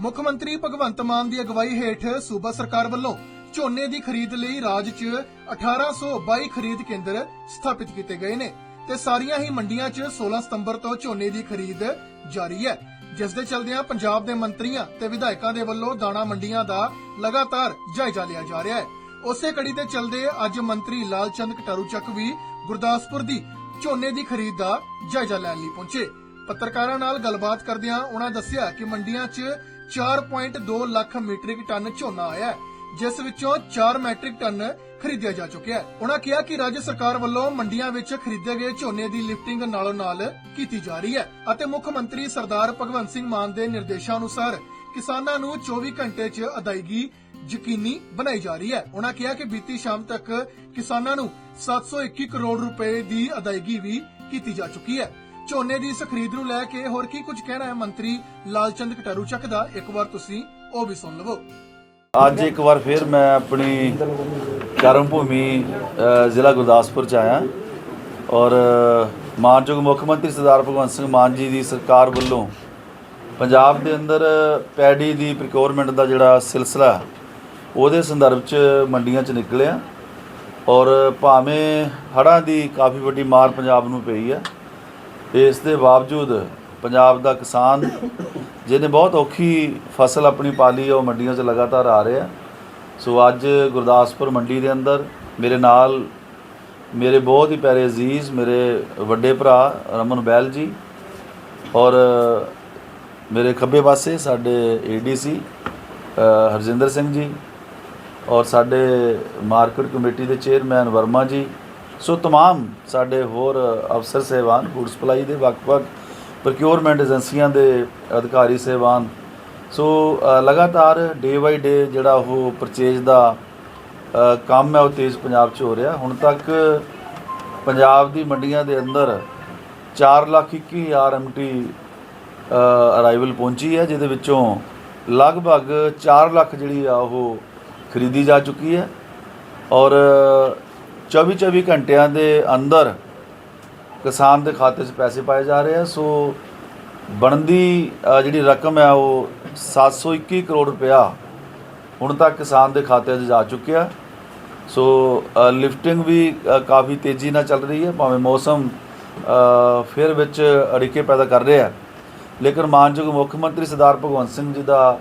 ਮੁੱਖ ਮੰਤਰੀ ਭਗਵੰਤ ਮਾਨ ਦੀ ਅਗਵਾਈ ਹੇਠ ਸੂਬਾ ਸਰਕਾਰ ਵੱਲੋਂ ਝੋਨੇ ਦੀ ਖਰੀਦ ਲਈ ਰਾਜ 'ਚ 1822 ਖਰੀਦ ਕੇਂਦਰ ਸਥਾਪਿਤ ਕੀਤੇ ਗਏ ਨੇ ਤੇ ਸਾਰੀਆਂ ਹੀ ਮੰਡੀਆਂ 'ਚ 16 ਸਤੰਬਰ ਤੋਂ ਝੋਨੇ ਦੀ ਖਰੀਦ ਜਾਰੀ ਹੈ। ਜਿਸ ਦੇ ਚਲਦਿਆਂ ਪੰਜਾਬ ਦੇ ਮੰਤਰੀਆਂ ਤੇ ਵਿਧਾਇਕਾਂ ਦੇ ਵੱਲੋਂ ਦਾਣਾ ਮੰਡੀਆਂ ਦਾ ਲਗਾਤਾਰ ਜਾਇਜ਼ਾ ਲਿਆ ਜਾ ਰਿਹਾ ਹੈ। ਉਸੇ ਕੜੀ ਦੇ ਚਲਦੇ ਅੱਜ ਮੰਤਰੀ ਲਾਲਚੰਦ ਕਟਾਰੂ ਚੱਕ ਵੀ ਗੁਰਦਾਸਪੁਰ ਦੀ ਝੋਨੇ ਦੀ ਖਰੀਦ ਦਾ ਜਾਇਜ਼ਾ ਲੈਣ ਲਈ ਪਹੁੰਚੇ। ਪੱਤਰਕਾਰਾਂ ਨਾਲ ਗੱਲਬਾਤ ਕਰਦਿਆਂ ਉਹਨਾਂ ਦੱਸਿਆ ਕਿ ਮੰਡੀਆਂ 'ਚ 4.2 ਲੱਖ ਮੀਟ੍ਰਿਕ ਟਨ ਝੋਨਾ ਆਇਆ ਹੈ, ਜਿਸ ਵਿੱਚੋਂ 4 ਮੈਟ੍ਰਿਕ ਟਨ ਖਰੀਦਿਆ ਜਾ ਚੁੱਕਿਆ ਹੈ। ਉਹਨਾਂ ਕਿਹਾ ਕਿ ਰਾਜ ਸਰਕਾਰ ਵੱਲੋਂ ਮੰਡੀਆਂ ਵਿੱਚ ਖਰੀਦੇ ਗਏ ਝੋਨੇ ਦੀ ਲਿਫਟਿੰਗ ਨਾਲੋਂ ਨਾਲ ਕੀਤੀ ਜਾ ਰਹੀ ਹੈ ਅਤੇ ਮੁੱਖ ਮੰਤਰੀ ਸਰਦਾਰ ਭਗਵੰਤ ਸਿੰਘ ਮਾਨ ਦੇ ਨਿਰਦੇਸ਼ਾਂ ਅਨੁਸਾਰ ਕਿਸਾਨਾਂ ਨੂੰ 24 ਘੰਟੇ 'ਚ ਅਦਾਇਗੀ ਯਕੀਨੀ ਬਣਾਈ ਜਾ ਰਹੀ ਹੈ। ਉਹਨਾਂ ਕਿਹਾ ਕਿ ਬੀਤੀ ਸ਼ਾਮ ਤੱਕ ਕਿਸਾਨਾਂ ਨੂੰ 721 ਕਰੋੜ ਰੁਪਏ ਦੀ ਅਦਾਇਗੀ ਵੀ ਕੀਤੀ ਜਾ ਚੁੱਕੀ ਹੈ। ਝੋਨੇ ਦੀ ਇਸ ਖਰੀਦ ਨੂੰ ਲੈ ਕੇ ਹੋਰ ਕੀ ਕੁਝ ਕਹਿਣਾ ਹੈ ਮੰਤਰੀ ਲਾਲਚੰਦ ਕਟਾਰੂ ਚੱਕ ਦਾ? ਇੱਕ ਵਾਰ ਤੁਸੀਂ ਉਹ ਵੀ ਸੁਣ ਲਵੋ। ਅੱਜ ਇੱਕ ਵਾਰ ਫਿਰ ਮੈਂ ਆਪਣੀ ਕਰਮ ਭੂਮੀ ਜ਼ਿਲ੍ਹਾ ਗੁਰਦਾਸਪੁਰ ਚ ਆਇਆ। ਔਰ ਮਾਨਯੋਗ ਮੁੱਖ ਮੰਤਰੀ ਸਰਦਾਰ ਭਗਵੰਤ ਸਿੰਘ ਮਾਨ ਜੀ ਦੀ ਸਰਕਾਰ ਵੱਲੋਂ ਪੰਜਾਬ ਦੇ ਅੰਦਰ ਪੈਡੀ ਦੀ ਪ੍ਰੋਕਿਉਰਮੈਂਟ ਦਾ ਜਿਹੜਾ ਸਿਲਸਿਲਾ, ਉਹਦੇ ਸੰਦਰਭ ਚ ਮੰਡੀਆਂ ਚ ਨਿਕਲਿਆ। ਔਰ, ਭਾਵੇਂ ਹੜ੍ਹਾਂ ਦੀ ਕਾਫੀ ਵੱਡੀ ਮਾਰ ਪੰਜਾਬ ਨੂੰ ਪਈ ਹੈ ਇਸ ਦੇ ਬਾਵਜੂਦ ਪੰਜਾਬ ਦਾ ਕਿਸਾਨ, ਜਿਹਨੇ ਬਹੁਤ ਔਖੀ ਫਸਲ ਆਪਣੀ ਪਾਲੀ ਉਹ ਮੰਡੀਆਂ 'ਚ ਲਗਾਤਾਰ ਆ ਰਿਹਾ। ਸੋ ਅੱਜ ਗੁਰਦਾਸਪੁਰ ਮੰਡੀ ਦੇ ਅੰਦਰ ਮੇਰੇ ਨਾਲ ਮੇਰੇ ਬਹੁਤ ਹੀ ਪਿਆਰੇ ਅਜ਼ੀਜ਼, ਮੇਰੇ ਵੱਡੇ ਭਰਾ ਰਮਨ ਬੈਲ ਜੀ ਔਰ ਮੇਰੇ ਖੱਬੇ ਪਾਸੇ ਸਾਡੇ ਏਡੀਸੀ ਹਰਜਿੰਦਰ ਸਿੰਘ ਜੀ ਔਰ ਸਾਡੇ ਮਾਰਕੀਟ ਕਮੇਟੀ ਦੇ ਚੇਅਰਮੈਨ ਵਰਮਾ ਜੀ ਸੋ तमाम ਸਾਡੇ ਹੋਰ ਅਫਸਰ ਸਹਿਬਾਨ ਫੂਡ ਸਪਲਾਈ ਦੇ ਵੱਖ-ਵੱਖ ਪ੍ਰੋਕਿਉਰਮੈਂਟ ਏਜੰਸੀਆਂ ਦੇ ਅਧਿਕਾਰੀ ਸਹਿਬਾਨ ਸੋ ਅ, ਲਗਾਤਾਰ ਡੇ ਬਾਈ ਡੇ ਜਿਹੜਾ ਉਹ ਪਰਚੇਜ ਦਾ ਅ, ਕੰਮ ਹੈ ਉਹ ਤੇਜ਼ ਪੰਜਾਬ 'ਚ ਹੋ ਰਿਹਾ ਹੁਣ ਤੱਕ ਪੰਜਾਬ ਦੀ ਮੰਡੀਆਂ ਦੇ ਅੰਦਰ 4 ਲੱਖ 21 ਹਜ਼ਾਰ ਐਮਟੀ ਅਰਾਈਵਲ ਪਹੁੰਚੀ ਹੈ ਜਿਹਦੇ ਵਿੱਚੋਂ ਲਗਭਗ 4 ਲੱਖ ਜਿਹੜੀ ਆ ਉਹ ਖਰੀਦੀ ਜਾ ਚੁੱਕੀ ਹੈ ਔਰ 24-24 ਘੰਟਿਆਂ ਦੇ ਅੰਦਰ ਕਿਸਾਨ ਦੇ ਖਾਤੇ 'ਚ ਪੈਸੇ ਪਾਏ ਜਾ ਰਹੇ ਆ, ਸੋ ਬਣਦੀ ਜਿਹੜੀ ਰਕਮ ਹੈ ਉਹ 721 ਕਰੋੜ ਰੁਪਇਆ ਹੁਣ ਤੱਕ ਕਿਸਾਨ ਦੇ ਖਾਤੇ 'ਚ ਜਾ ਚੁੱਕਿਆ। ਸੋ ਲਿਫਟਿੰਗ ਵੀ ਕਾਫੀ ਤੇਜ਼ੀ ਨਾਲ ਚੱਲ ਰਹੀ ਹੈ, ਭਾਵੇਂ ਮੌਸਮ ਫਿਰ ਵਿੱਚ ਅੜਿੱਕੇ ਪੈਦਾ ਕਰ ਰਿਹਾ ਲੇਕਿਨ ਮਾਨਯੋਗ ਮੁੱਖ ਮੰਤਰੀ ਸਰਦਾਰ ਭਗਵੰਤ ਸਿੰਘ ਜੀ ਦਾ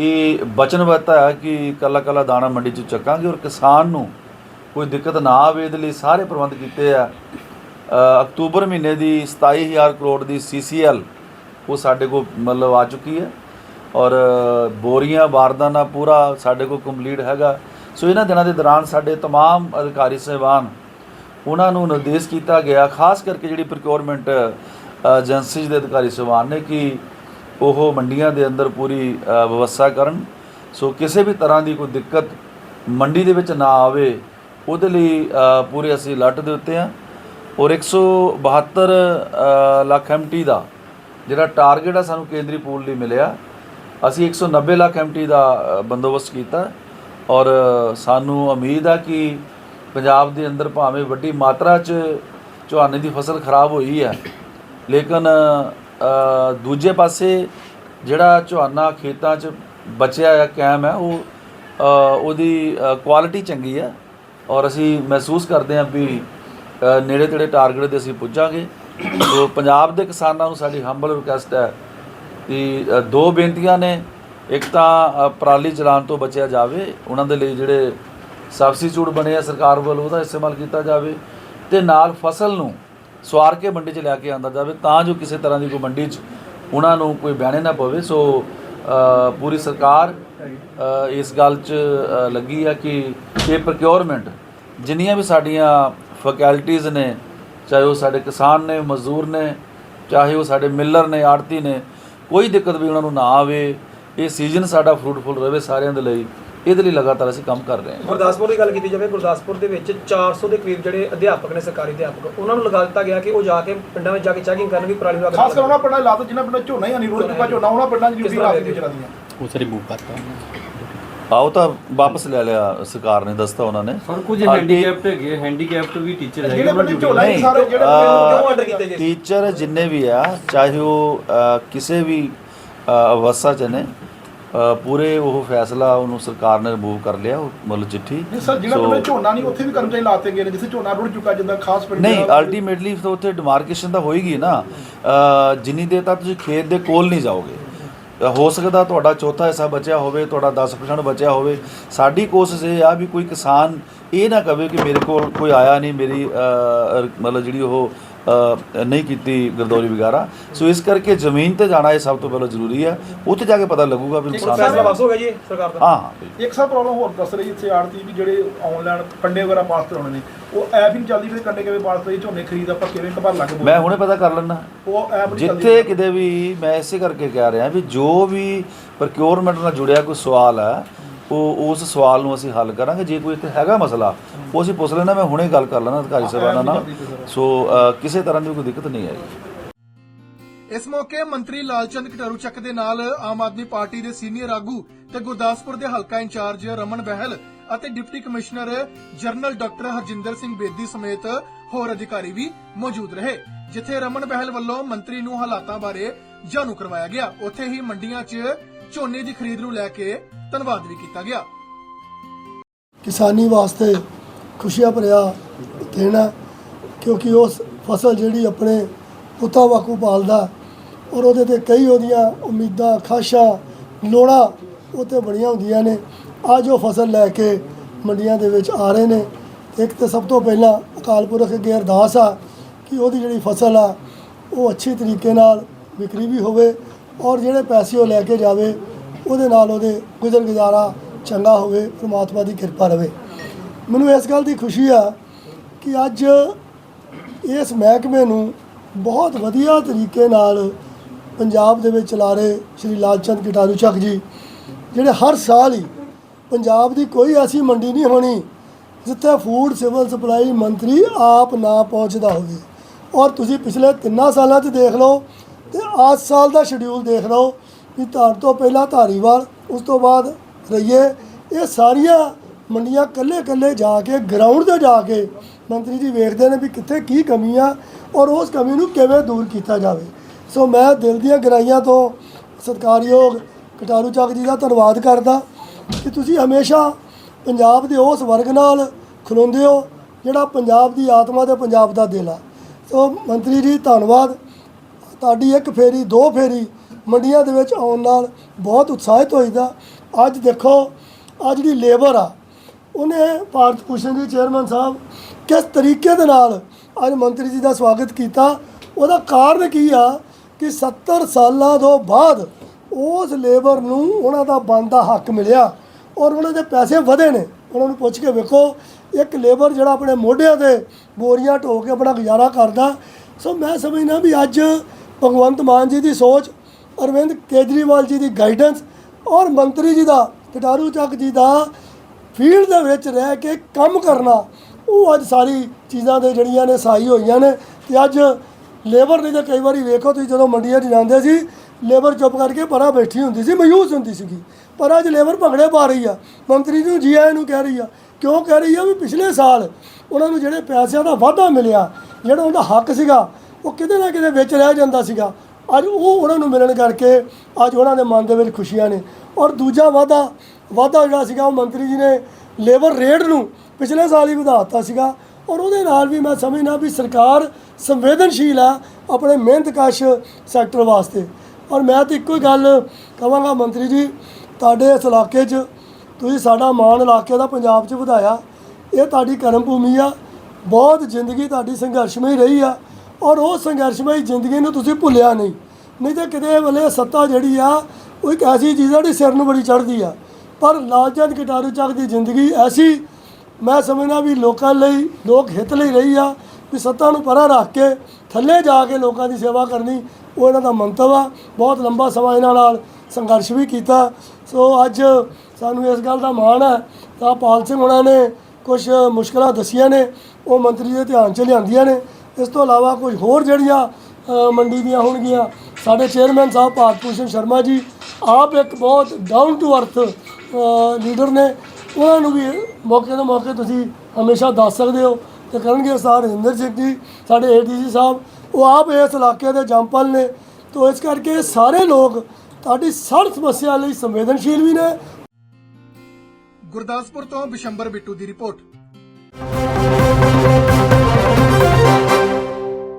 ਇਹ ਬਚਨਬੱਧਤਾ ਹੈ ਕਿ ਕੱਲਾ ਕੱਲਾ ਦਾਣਾ ਮੰਡੀ 'ਚ ਚੱਕਾਂਗੇ ਔਰ ਕਿਸਾਨ ਨੂੰ ਕੋਈ ਦਿੱਕਤ ਨਾ ਆਵੇ ਇਹਦੇ ਲਈ ਸਾਰੇ ਪ੍ਰਬੰਧ ਕੀਤੇ ਆ ਅ, ਅਕਤੂਬਰ ਮਹੀਨੇ ਦੀ 27000 ਕਰੋੜ ਦੀ ਸੀਸੀਐਲ ਉਹ ਸਾਡੇ ਕੋਲ ਮਤਲਬ ਆ ਚੁੱਕੀ ਹੈ ਔਰ ਅ, ਬੋਰੀਆਂ ਬਾਰਦਾਨਾ ਪੂਰਾ ਸਾਡੇ ਕੋਲ ਕੰਪਲੀਟ ਹੈਗਾ ਸੋ ਇਹਨਾਂ ਦਿਨਾਂ ਦੇ ਦੌਰਾਨ ਸਾਡੇ तमाम ਅਧਿਕਾਰੀ ਸਹਿਬਾਨ ਉਹਨਾਂ ਨੂੰ ਨਿਰਦੇਸ਼ ਕੀਤਾ ਗਿਆ ਖਾਸ ਕਰਕੇ ਜਿਹੜੀ ਪ੍ਰੋਕਿਉਰਮੈਂਟ ਏਜੰਸੀਜ਼ ਦੇ ਅਧਿਕਾਰੀ ਸਹਿਬਾਨ ਨੇ ਕਿ ਉਹ ਮੰਡੀਆਂ ਦੇ ਅੰਦਰ ਪੂਰੀ ਅ, ਵਿਵਸਥਾ ਕਰਨ ਸੋ ਕਿਸੇ ਵੀ ਤਰ੍ਹਾਂ ਦੀ ਕੋਈ ਦਿੱਕਤ ਮੰਡੀ ਦੇ ਵਿੱਚ ਨਾ ਆਵੇ ਉਹਦੇ ਲਈ ਪੂਰੇ ਅਸੀਂ ਅਲਰਟ ਦੇ ਉੱਤੇ ਆ। ਔਰ 172 ਅ, ਲੱਖ ਐਮਟੀ ਦਾ ਜਿਹੜਾ ਟਾਰਗੇਟ ਆ ਸਾਨੂੰ ਕੇਂਦਰੀ ਪੂਲ ਲਈ ਮਿਲਿਆ। ਅਸੀਂ 190 ਲੱਖ ਐਮਟੀ ਦਾ ਬੰਦੋਬਸਤ ਕੀਤਾ। ਔਰ ਸਾਨੂੰ ਉਮੀਦ ਆ ਕਿ ਪੰਜਾਬ ਦੇ ਅੰਦਰ ਭਾਵੇਂ ਵੱਡੀ ਮਾਤਰਾ 'ਚ ਝੋਨੇ ਦੀ ਫਸਲ ਖਰਾਬ ਹੋਈ ਹੈ ਲੇਕਿਨ ਦੂਜੇ ਪਾਸੇ ਜਿਹੜਾ ਝੋਨਾ ਖੇਤਾਂ 'ਚ ਬਚਿਆ ਆ ਕੈਮ ਹੈ ਉਹ ਉਹਦੀ ਕੁਆਲਿਟੀ ਚੰਗੀ ਹੈ ਔਰ ਅਸੀਂ ਮਹਿਸੂਸ ਕਰਦੇ ਹਾਂ ਵੀ ਨੇੜੇ ਤੇੜੇ ਟਾਰਗੇਟ ਦੇ ਅਸੀਂ ਪੁੱਜਾਂਗੇ। ਸੋ ਪੰਜਾਬ ਦੇ ਕਿਸਾਨਾਂ ਨੂੰ ਸਾਡੀ ਹੰਬਲ ਰਿਕੁਐਸਟ ਹੈ ਕਿ ਦੋ ਬੇਨਤੀਆਂ ਨੇ। ਇੱਕ ਤਾਂ ਪਰਾਲੀ ਚਲਾਉਣ ਤੋਂ ਬਚਿਆ ਜਾਵੇ। ਉਹਨਾਂ ਦੇ ਲਈ ਜਿਹੜੇ ਸਬਸਟੀਟਿਊਟ ਬਣੇ ਆ ਸਰਕਾਰ ਵੱਲੋਂ, ਉਹਦਾ ਇਸਤੇਮਾਲ ਕੀਤਾ ਜਾਵੇ। ਤੇ ਨਾਲ ਫਸਲ ਨੂੰ ਸਵਾਰ ਕੇ ਮੰਡੀ 'ਚ ਲੈ ਕੇ ਆਂਦਾ ਜਾਵੇ, ਤਾਂ ਜੋ ਕਿਸੇ ਤਰ੍ਹਾਂ ਦੀ ਕੋਈ ਮੰਡੀ 'ਚ ਉਹਨਾਂ ਨੂੰ ਕੋਈ ਬਹਿਣੇ ਨਾ ਪਵੇ। ਸੋ ਪੂਰੀ ਸਰਕਾਰ ਇਸ ਗੱਲ 'ਚ ਲੱਗੀ ਆ ਕਿ ਇਹ ਪ੍ਰੋਕਿਉਰਮੈਂਟ ਜਿੰਨੀਆਂ ਵੀ ਸਾਡੀਆਂ ਫੈਕਲਟੀਆਂ ਨੇ, ਚਾਹੇ ਉਹ ਸਾਡੇ ਕਿਸਾਨ ਨੇ, ਮਜ਼ਦੂਰ ਨੇ, ਚਾਹੇ ਉਹ ਸਾਡੇ ਮਿਲਰ ਨੇ ਆੜਤੀ ਨੇ, ਕੋਈ ਦਿੱਕਤ ਵੀ ਉਹਨਾਂ ਨੂੰ ਨਾ ਆਵੇ, ਇਹ ਸੀਜ਼ਨ ਸਾਡਾ ਫਰੂਟਫੁਲ ਰਹੇ ਸਾਰਿਆਂ ਦੇ ਲਈ। ਇਹਦੇ ਲਈ ਲਗਾਤਾਰ ਅਸੀਂ ਕੰਮ ਕਰ ਰਹੇ ਹਾਂ। ਗੁਰਦਾਸਪੁਰ ਦੀ ਗੱਲ ਕੀਤੀ ਜਾਵੇ ਗੁਰਦਾਸਪੁਰ ਦੇ ਵਿੱਚ 400 ਦੇ ਕਰੀਬ ਜਿਹੜੇ ਅਧਿਆਪਕ ਨੇ ਸਰਕਾਰੀ ਅਧਿਆਪਕ ਉਹਨਾਂ ਨੂੰ ਲਗਾ ਦਿੱਤਾ ਗਿਆ ਕਿ ਉਹ ਜਾ ਕੇ ਪਿੰਡਾਂ ਵਿੱਚ ਜਾ ਕੇ ਚੈਕਿੰਗ ਕਰਨ ਵੀ ਪਰਾਲੀ ਅੱਗ ਖਾਸ ਕਰ ਉਹਨਾਂ ਪਿੰਡਾਂ ਦੀ ਲਾਤ ਜਿਨ੍ਹਾਂ ਪਿੰਡਾਂ ਝੋਨਾ ਹੀ ਨਹੀਂ ਰੋੜ ਚੁੱਕਾ ਝੋਨਾ ਉਹਨਾਂ ਪਿੰਡਾਂ 'ਚ ਡਿਊਟੀ ਲਾ ਦਿੱਤੀ ਟੀਚਰਾਂ ਦੀਆਂ ਉਹ ਸਾਰੇ ਬੂਕ ਕਰਤਾ ਆਓ ਤਾਂ ਵਾਪਸ ਲੈ ਲਿਆ ਸਰਕਾਰ ਨੇ ਦੱਸਤਾ ਉਹਨਾਂ ਨੇ। ਸਰ ਕੁਝ ਹੈਂਡੀਕੈਪਟ ਹੈਗੇ ਹੈਂਡੀਕੈਪਟ ਵੀ ਟੀਚਰ ਹੈਗੇ ਜਿਹੜੇ ਉਹਨਾਂ ਪਿੰਡ ਦੀ ਝੋਨਾ ਹੀ ਨਹੀਂ, ਸਾਰੇ ਜਿਹੜੇ ਕਿਉਂ ਆਰਡਰ ਕੀਤੇ ਗਏ? ਟੀਚਰ ਜਿੰਨੇ ਵੀ ਆ ਚਾਹੇ ਉਹ ਕਿਸੇ ਵੀ ਅਵਸਥਾ 'ਚ ਨੇ ਪੂਰੇ ਉਹ ਫੈਸਲਾ ਉਹਨੂੰ ਸਰਕਾਰ ਨੇ ਰਿਮੂਵ ਕਰ ਲਿਆ ਉਹ ਮਤਲਬ ਚਿੱਠੀ। ਨਹੀਂ ਸਰ ਜਿਹੜਾ ਪਿੰਡ ਝੋਨਾ ਨਹੀਂ ਉੱਥੇ ਵੀ ਕਰਮਚਾਰੀ ਲਾਤੇ ਗਏ ਨੇ ਜਿੱਥੇ ਝੋਨਾ ਰੁੜ ਚੁੱਕਾ ਜਿੱਦਾਂ ਖਾਸ ਪਿੰਡ ਨਹੀਂ ਅਲਟੀਮੇਟਲੀ ਤਾਂ ਉੱਥੇ ਡਿਮਾਰਕੇਸ਼ਨ ਤਾਂ ਹੋਏਗੀ ਨਾ। ਜਿੰਨੀ ਦੇਰ ਤੱਕ ਤੁਸੀਂ ਖੇਤ ਦੇ ਕੋਲ ਨਹੀਂ ਜਾਓਗੇ। ਹੋ ਸਕਦਾ ਤੁਹਾਡਾ ਚੌਥਾ ਹਿੱਸਾ ਬਚਿਆ ਹੋਵੇ ਤੁਹਾਡਾ 10% ਬਚਿਆ ਹੋਵੇ। ਸਾਡੀ ਕੋਸ਼ਿਸ਼ ਇਹ ਆ ਵੀ ਕੋਈ ਕਿਸਾਨ ਇਹ ਨਾ ਕਵੇ ਕਿ ਮੇਰੇ ਕੋਲ ਕੋਈ ਆਇਆ ਨਹੀਂ ਮੇਰੀ ਮਤਲਬ ਜਿਹੜੀ ਉਹ ਨਹੀਂ ਕੀਤੀ ਗਰਦੌਰੀ ਵਗੈਰਾ। ਸੋ ਇਸ ਕਰਕੇ ਜ਼ਮੀਨ ਤੇ ਜਾਣਾ ਇਹ ਸਭ ਤੋਂ ਪਹਿਲਾਂ ਜ਼ਰੂਰੀ ਹੈ। ਉੱਥੇ ਜਾ ਕੇ ਪਤਾ ਲੱਗੂਗਾ ਵੀ ਇੱਕ ਨੁਕਸਾਨ ਫੈਸਲਾ ਵਾਪਸ ਹੋ ਗਿਆ ਜੀ ਸਰਕਾਰ ਦਾ। ਹਾਂ। ਇੱਕ ਸਭ ਪ੍ਰੋਬਲਮ ਹੋਰ ਦੱਸ ਰਹੀ ਇੱਥੇ ਆੜਤੀ ਵੀ ਜਿਹੜੇ ਆਨਲਾਈਨ ਕੰਡੇ ਵਗੈਰਾ ਪਾਸ ਕਰਾਉਣੇ ਨੇ ਉਹ ਐਪ ਹੀ ਨਹੀਂ ਚੱਲਦੀ ਵੀ ਕੰਡੇ ਕਿਵੇਂ ਪਾਸ ਕਰੀ ਝੋਨੇ ਖਰੀਦ ਆਪਾਂ ਕਿਵੇਂ ਕਭਰ ਲੱਗ ਮੈਂ ਹੁਣੇ ਪਤਾ ਕਰ ਲੈਣਾ ਉਹ ਐਪ ਨਹੀਂ ਚੱਲਦੀ। ਜਿੱਥੇ ਕਿਤੇ ਵੀ ਮੈਂ ਇਸੇ ਕਰਕੇ ਕਹਿ ਰਿਹਾ ਵੀ ਜੋ ਵੀ ਪ੍ਰੋਕਿਉਰਮੈਂਟ ਨਾਲ ਜੁੜਿਆ ਕੋਈ ਸਵਾਲ ਹੈ ਉਹ ਉਸ ਸਵਾਲ ਨੂੰ ਅਸੀਂ ਹੱਲ ਕਰਾਂਗੇ। ਜੇ ਕੋਈ ਇੱਥੇ ਹੈਗਾ ਮਸਲਾ ਉਹ ਅਸੀਂ ਪੁੱਛ ਲੈਣਾ ਮੈਂ ਹੁਣੇ ਗੱਲ ਕਰ ਲੈਣਾ ਅਧਿਕਾਰੀ ਸਾਹਿਬਾਨਾਂ ਨਾਲ। ਸੋ ਕਿਸੇ ਤਰ੍ਹਾਂ ਦੀ ਕੋਈ ਦਿੱਕਤ ਨਹੀਂ ਆਏਗੀ ਇਸ ਮੌਕੇ ਮੰਤਰੀ ਲਾਲਚੰਦ ਕਟਾਰੂ ਚੱਕ ਦੇ ਨਾਲ ਆਮ ਆਦਮੀ ਪਾਰਟੀ ਦੇ ਸੀਨੀਅਰ ਆਗੂ ਤੇ ਗੁਰਦਾਸਪੁਰ ਦੇ ਹਲਕਾ ਇੰਚਾਰਜ ਰਮਨ ਬਹਿਲ ਅਤੇ deputy commissioner general doctor Harjinder Singh Bedi ਸਮੇਤ ਹੋਰ ਅਧਿਕਾਰੀ ਵੀ ਮੌਜੂਦ ਰਹੇ ਜਿੱਥੇ ਰਮਨ ਬਹਿਲ ਵੱਲੋਂ ਮੰਤਰੀ ਨੂੰ ਹਾਲਾਤਾਂ ਬਾਰੇ ਜਾਣੂ ਕਰਵਾਇਆ ਗਿਆ। ਉੱਥੇ ਹੀ ਮੰਡੀਆਂ 'ਚ ਝੋਨੇ ਦੀ ਖਰੀਦ ਨੂੰ ਲੈ ਕੇ ਧੰਨਵਾਦ ਵੀ ਕੀਤਾ ਗਿਆ। ਕਿਸਾਨੀ ਵਾਸਤੇ ਖੁਸ਼ੀਆਂ ਭਰਿਆ ਦਿਨ ਹੈ, ਕਿਉਂਕਿ ਉਸ ਫਸਲ ਜਿਹੜੀ ਆਪਣੇ ਪੁੱਤਾਂ ਵਾਂਗੂ ਪਾਲਦਾ ਔਰ ਉਹਦੇ ਤੇ ਕਈ ਉਹਦੀਆਂ ਉਮੀਦਾਂ, ਖਾਸ਼ਾਂ, ਲੋੜਾਂ ਉਹ 'ਤੇ ਬੜੀਆਂ ਹੁੰਦੀਆਂ ਨੇ। ਅੱਜ ਉਹ ਫਸਲ ਲੈ ਕੇ ਮੰਡੀਆਂ ਦੇ ਵਿੱਚ ਆ ਰਹੇ ਨੇ। ਇੱਕ ਤੇ ਸਭ ਤੋਂ ਪਹਿਲਾਂ ਅਕਾਲ ਪੁਰਖ ਅੱਗੇ ਅਰਦਾਸ ਆ ਕਿ ਉਹਦੀ ਜਿਹੜੀ ਫਸਲ ਆ, ਉਹ ਅੱਛੀ ਤਰੀਕੇ ਨਾਲ ਵਿਕਰੀ ਵੀ ਹੋਵੇ ਔਰ ਜਿਹੜੇ ਪੈਸੇ ਉਹ ਲੈ ਕੇ ਜਾਵੇ ਉਹਦੇ ਨਾਲ ਉਹਦੇ ਗੁਜ਼ਰ ਗੁਜ਼ਾਰਾ ਚੰਗਾ ਹੋਵੇ, ਪ੍ਰਮਾਤਮਾ ਦੀ ਕਿਰਪਾ ਰਵੇ। ਮੈਨੂੰ ਇਸ ਗੱਲ ਦੀ ਖੁਸ਼ੀ ਆ ਕਿ ਅੱਜ ਇਸ ਮਹਿਕਮੇ ਨੂੰ ਬਹੁਤ ਵਧੀਆ ਤਰੀਕੇ ਨਾਲ ਪੰਜਾਬ ਦੇ ਵਿੱਚ ਚਲਾ ਰਹੇ ਸ਼੍ਰੀ ਲਾਲਚੰਦ ਕਟਾਰੂ ਚੱਕ ਜੀ, ਜਿਹੜੇ ਹਰ ਸਾਲ ਹੀ ਪੰਜਾਬ ਦੀ ਕੋਈ ਐਸੀ ਮੰਡੀ ਨਹੀਂ ਹੋਣੀ ਜਿੱਥੇ ਫੂਡ ਸਿਵਲ ਸਪਲਾਈ ਮੰਤਰੀ ਆਪ ਨਾ ਪਹੁੰਚਦਾ ਹੋਵੇ। ਔਰ ਤੁਸੀਂ ਪਿਛਲੇ ਤਿੰਨਾਂ ਸਾਲਾਂ 'ਚ ਦੇਖ ਲਓ ਤੇ ਆਸ ਸਾਲ ਦਾ ਸ਼ਡਿਊਲ ਦੇਖ ਲਓ ਵੀ ਧਾਰ ਤੋਂ ਪਹਿਲਾਂ ਧਾਰੀਵਾਲ, ਉਸ ਤੋਂ ਬਾਅਦ ਰਈਏ। ਇਹ ਸਾਰੀਆਂ ਮੰਡੀਆਂ ਕੱਲੇ ਕੱਲੇ ਜਾ ਕੇ ਗਰਾਊਂਡ ਤੇ ਜਾ ਕੇ ਮੰਤਰੀ ਜੀ ਵੇਖਦੇ ਨੇ ਵੀ ਕਿੱਥੇ ਕੀ ਕਮੀ ਆ ਔਰ ਉਸ ਕਮੀ ਨੂੰ ਕਿਵੇਂ ਦੂਰ ਕੀਤਾ ਜਾਵੇ। ਸੋ ਮੈਂ ਦਿਲ ਦੀਆਂ ਗਰਾਈਆਂ ਤੋਂ ਸਤਿਕਾਰਯੋਗ ਕਟਾਰੂ ਚੱਕ ਜੀ ਦਾ ਧੰਨਵਾਦ ਕਰਦਾ ਕਿ ਤੁਸੀਂ ਹਮੇਸ਼ਾ ਪੰਜਾਬ ਦੇ ਉਸ ਵਰਗ ਨਾਲ ਖਲੋਂਦੇ ਹੋ ਜਿਹੜਾ ਪੰਜਾਬ ਦੀ ਆਤਮਾ ਤੇ ਪੰਜਾਬ ਦਾ ਦਿਲ ਆ। ਸੋ ਮੰਤਰੀ ਜੀ, ਧੰਨਵਾਦ। ਤੁਹਾਡੀ ਇੱਕ ਫੇਰੀ, ਦੋ ਫੇਰੀ ਮੰਡੀਆਂ ਦੇ ਵਿੱਚ ਆਉਣ ਨਾਲ ਬਹੁਤ ਉਤਸ਼ਾਹਿਤ ਹੋਈਦਾ। ਅੱਜ ਦੇਖੋ ਆ ਜਿਹੜੀ ਲੇਬਰ ਆ, ਉਹਨੇ ਭਾਰਤ ਭੂਸ਼ਣ ਜੀ ਚੇਅਰਮੈਨ ਸਾਹਿਬ ਕਿਸ ਤਰੀਕੇ ਦੇ ਨਾਲ ਅੱਜ ਮੰਤਰੀ ਜੀ ਦਾ ਸਵਾਗਤ ਕੀਤਾ। ਉਹਦਾ ਕਾਰਨ ਕੀ ਆ ਕਿ 70 ਸਾਲਾਂ ਤੋਂ ਬਾਅਦ ਉਸ ਲੇਬਰ ਨੂੰ ਉਹਨਾਂ ਦਾ ਬਣਦਾ ਹੱਕ ਮਿਲਿਆ ਔਰ ਉਹਨਾਂ ਦੇ ਪੈਸੇ ਵਧੇ ਨੇ। ਉਹਨਾਂ ਨੂੰ ਪੁੱਛ ਕੇ ਵੇਖੋ, ਇੱਕ ਲੇਬਰ ਜਿਹੜਾ ਆਪਣੇ ਮੋਢਿਆਂ ਤੇ ਬੋਰੀਆਂ ਢੋ ਕੇ ਆਪਣਾ ਗੁਜ਼ਾਰਾ ਕਰਦਾ। ਸੋ ਮੈਂ ਸਮਝਦਾ ਵੀ ਅੱਜ ਭਗਵੰਤ ਮਾਨ ਜੀ ਦੀ ਸੋਚ ਅਰਵਿੰਦ ਕੇਜਰੀਵਾਲ ਜੀ ਦੀ ਗਾਈਡੈਂਸ ਔਰ ਮੰਤਰੀ ਜੀ ਦਾ ਕਟਾਰੂ ਚੱਕ ਜੀ ਦਾ ਫੀਲਡ ਦੇ ਵਿੱਚ ਰਹਿ ਕੇ ਕੰਮ ਕਰਨਾ, ਉਹ ਅੱਜ ਸਾਰੀ ਚੀਜ਼ਾਂ ਦੇ ਜਿਹੜੀਆਂ ਨੇ ਸਹਾਈ ਹੋਈਆਂ ਨੇ ਤੇ ਅੱਜ ਲੇਬਰ ਨੇ ਤਾਂ ਕਈ ਵਾਰੀ ਵੇਖੋ ਤੁਸੀਂ ਜਦੋਂ ਮੰਡੀਆਂ 'ਚ ਜਾਂਦੇ ਸੀ ਲੇਬਰ ਚੁੱਪ ਕਰਕੇ ਪਰਾਂ ਬੈਠੀ ਹੁੰਦੀ ਸੀ, ਮਯੂਸ ਹੁੰਦੀ ਸੀਗੀ। ਪਰ ਅੱਜ ਲੇਬਰ ਭੰਗੜੇ ਪਾ ਰਹੀ ਆ, ਮੰਤਰੀ ਨੂੰ ਜੀ ਆਇਆਂ ਨੂੰ ਕਹਿ ਰਹੀ ਆ, ਕਿਉਂ ਕਹਿ ਰਹੀ ਆ ਵੀ ਪਿਛਲੇ ਸਾਲ ਉਹਨਾਂ ਨੂੰ ਜਿਹੜੇ ਪੈਸਿਆਂ ਦਾ ਵਾਧਾ ਮਿਲਿਆ, ਜਿਹੜਾ ਉਹਦਾ ਹੱਕ ਸੀਗਾ, ਉਹ ਕਿਤੇ ਨਾ ਕਿਤੇ ਵਿੱਚ ਰਹਿ ਜਾਂਦਾ ਸੀਗਾ। ਅੱਜ ਉਹ ਉਹਨਾਂ ਨੂੰ ਮਿਲਣ ਕਰਕੇ ਅੱਜ ਉਹਨਾਂ ਦੇ ਮਨ ਦੇ ਵਿੱਚ ਖੁਸ਼ੀਆਂ ਨੇ। ਔਰ ਦੂਜਾ ਵਾਧਾ ਵਾਧਾ ਜਿਹੜਾ ਸੀਗਾ ਉਹ ਮੰਤਰੀ ਜੀ ਨੇ ਲੇਬਰ ਰੇਟ ਨੂੰ ਪਿਛਲੇ ਸਾਲ ਹੀ ਵਧਾ ਦਿੱਤਾ ਸੀਗਾ। ਔਰ ਉਹਦੇ ਨਾਲ ਵੀ ਮੈਂ ਸਮਝਣਾ ਵੀ ਸਰਕਾਰ ਸੰਵੇਦਨਸ਼ੀਲ ਆ ਆਪਣੇ ਮਿਹਨਤਕਸ਼ ਸੈਕਟਰ ਵਾਸਤੇ। ਔਰ ਮੈਂ ਤਾਂ ਇੱਕੋ ਹੀ ਗੱਲ ਕਹਾਂਗਾ ਮੰਤਰੀ ਜੀ, ਤੁਹਾਡੇ ਇਸ ਇਲਾਕੇ 'ਚ ਤੁਸੀਂ ਸਾਡਾ ਮਾਣ ਇਲਾਕੇ ਦਾ ਪੰਜਾਬ 'ਚ ਵਧਾਇਆ। ਇਹ ਤੁਹਾਡੀ ਕਰਮ ਭੂਮੀ ਆ। ਬਹੁਤ ਜ਼ਿੰਦਗੀ ਤੁਹਾਡੀ ਸੰਘਰਸ਼ਮਈ ਰਹੀ ਆ। ਔਰ ਉਹ ਸੰਘਰਸ਼ਮਈ ਜ਼ਿੰਦਗੀ ਨੂੰ ਤੁਸੀਂ ਭੁੱਲਿਆ ਨਹੀਂ। ਨਹੀਂ ਤਾਂ ਕਿਤੇ ਵੇਲੇ ਸੱਤਾ ਜਿਹੜੀ ਆ, ਉਹ ਇੱਕ ਐਸੀ ਚੀਜ਼ ਆ ਜਿਹੜੀ ਸਿਰ ਨੂੰ ਬੜੀ ਚੜ੍ਹਦੀ ਆ। ਪਰ ਲਾਲਚੰਦ ਕਟਾਰੂ ਚੱਕ ਦੀ ਜ਼ਿੰਦਗੀ ਐਸੀ, ਮੈਂ ਸਮਝਦਾ ਵੀ ਲੋਕਾਂ ਲਈ, ਲੋਕ ਹਿੱਤ ਲਈ ਰਹੀ ਆ, ਵੀ ਸੱਤਾ ਨੂੰ ਪਰਾਂ ਰੱਖ ਕੇ ਥੱਲੇ ਜਾ ਕੇ ਲੋਕਾਂ ਦੀ ਸੇਵਾ ਕਰਨੀ, ਉਹ ਇਹਨਾਂ ਦਾ ਮੰਤਵ ਆ। ਬਹੁਤ ਲੰਬਾ ਸਮਾਂ ਇਹਨਾਂ ਨਾਲ ਸੰਘਰਸ਼ ਵੀ ਕੀਤਾ। ਸੋ ਅੱਜ ਸਾਨੂੰ ਇਸ ਗੱਲ ਦਾ ਮਾਣ ਹੈ, ਤਾਂ ਪਾਲ ਸਿੰਘ ਉਹਨਾਂ ਨੇ ਕੁਝ ਮੁਸ਼ਕਲਾਂ ਦਸੀਆਂ ਨੇ, ਉਹ ਮੰਤਰੀ ਦੇ ਧਿਆਨ 'ਚ ਲਿਆਂਦੀਆਂ ਨੇ। ਇਸ ਤੋਂ ਇਲਾਵਾ ਕੁਝ ਹੋਰ ਜਿਹੜੀਆਂ ਮੰਡੀ ਦੀਆਂ ਹੋਣਗੀਆਂ। ਸਾਡੇ ਚੇਅਰਮੈਨ ਸਾਹਿਬ ਭਾਰਤ ਭੂਸ਼ਣ ਸ਼ਰਮਾ ਜੀ, ਆਪ ਇੱਕ ਬਹੁਤ ਡਾਊਨ ਟੂ ਅਰਥ ਲੀਡਰ ਨੇ। ਉਹਨਾਂ ਨੂੰ ਵੀ ਮੌਕੇ ਤੋਂ ਮੌਕੇ ਤੁਸੀਂ ਹਮੇਸ਼ਾ ਦੱਸ ਸਕਦੇ ਹੋ ਤੇ ਕਰਨਗੇ ਸਰ ਰਜਿੰਦਰ ਸਿੰਘ ਜੀ, ਸਾਡੇ ਏਡੀਸੀ ਸਾਹਿਬ। ਉਹ ਆਪ ਇਸ ਇਲਾਕੇ ਦੇ ਜੰਪਲ ਨੇ। ਤੋ ਇਸ ਕਰਕੇ ਸਾਰੇ ਲੋਕ ਤੁਹਾਡੀ ਸਰ ਸਮੱਸਿਆ ਲਈ ਸੰਵੇਦਨਸ਼ੀਲ ਵੀ ਨੇ। ਗੁਰਦਾਸਪੁਰ ਤੋਂ ਬਿਸ਼ੰਬਰ ਬਿੱਟੂ ਦੀ ਰਿਪੋਰਟ।